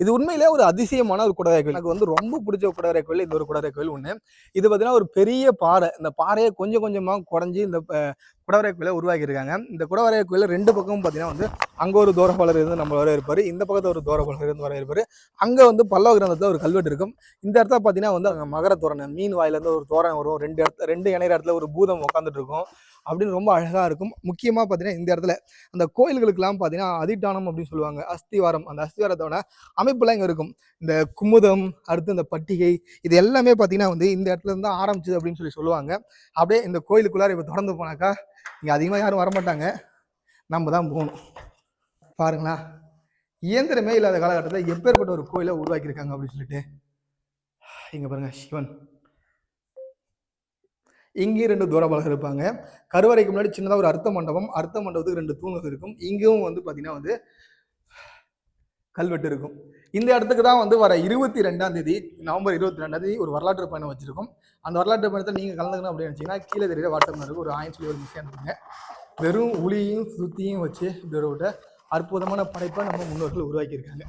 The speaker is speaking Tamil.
இது உண்மையிலே ஒரு அதிசயமான ஒரு குடவரை கோயில் எனக்கு வந்து ரொம்ப பிடிச்ச குடவரை கோயில் இந்த ஒரு குடவரை கோயில் ஒன்று இது பார்த்தீங்கன்னா ஒரு பெரிய பாறை. இந்த பாறையை கொஞ்சம் கொஞ்சமாக குறைஞ்சி இந்த குடவரை கோயிலை உருவாக்கியிருக்காங்க. இந்த குடவரை கோயில் ரெண்டு பக்கமும் பார்த்தீங்கன்னா வந்து அங்கே ஒரு தூரப்பாளர் இருந்து நம்ம வர இருப்பார் இந்த பக்கத்தில் ஒரு தூரப்பாளர் இருந்து வர இருப்பார் அங்கே வந்து பல்லவ கிரந்தத்தில் ஒரு கல்வெட்டு இருக்கும். இந்த இடத்துல பார்த்தீங்கன்னா வந்து அங்கே மகர தோரணை மீன் வாயிலேருந்து ஒரு தோரணை வரும். ரெண்டு இடத்துல ரெண்டு இணைய இடத்துல ஒரு பூதம் உட்காந்துட்டு இருக்கும். அப்படின்னு ரொம்ப அழகாக இருக்கும். முக்கியமாக பார்த்தீங்கன்னா இந்த இடத்துல அந்த கோயில்களுக்கெல்லாம் பார்த்தீங்கன்னா அதிட்டானம் அப்படின்னு சொல்லுவாங்க. அஸ்திவாரம். அந்த அஸ்திவாரத்தோட அமைப்புலாம் இங்கே இருக்கும். இந்த குமுதம் அடுத்து இந்த பட்டிகை இது எல்லாமே பார்த்தீங்கன்னா வந்து இந்த இடத்துல இருந்து தான் ஆரம்பிச்சது அப்படின்னு சொல்லி சொல்லுவாங்க. அப்படியே இந்த கோயிலுக்குள்ளார இப்போ தொடர்ந்து போனாக்கா இங்கே அதிகமாக யாரும் வரமாட்டாங்க. நம்ம தான் போகணும். பாருங்களா. இயந்திரமே இல்லாத காலகட்டத்தில் எப்பேற்பட்ட ஒரு கோயிலை உருவாக்கியிருக்காங்க அப்படின்னு சொல்லிட்டு. இங்கே பாருங்க சிவன். இங்கேயும் ரெண்டு தூரபாலகர் இருப்பாங்க. கருவறைக்கு முன்னாடி சின்னதாக ஒரு அர்த்த மண்டபம் அர்த்த மண்டபத்துக்கு ரெண்டு தூண்கள் இருக்கும். இங்கேயும் வந்து பார்த்தீங்கன்னா வந்து கல்வெட்டு இருக்கும். இந்த இடத்துக்கு தான் வந்து வர இருபத்தி ரெண்டாம் தேதி நவம்பர் இருபத்தி ரெண்டாம் தேதி ஒரு வரலாற்று பயணம் வச்சிருக்கோம். அந்த வரலாற்று பயணத்தில் நீங்கள் கலந்துக்கணும் அப்படின்னு நினச்சிங்கன்னா கீழே தெரியுற வாட்ஸ்அப் நம்பருக்கு ஒரு ஆயிரம் சொல்லி ஒரு மிஸ் அனுப்புங்க. வெறும் உளியும் சுத்தியும் வச்சு இதோட அற்புதமான படைப்பை நம்ம முன்னோர்கள் உருவாக்கியிருக்காங்க.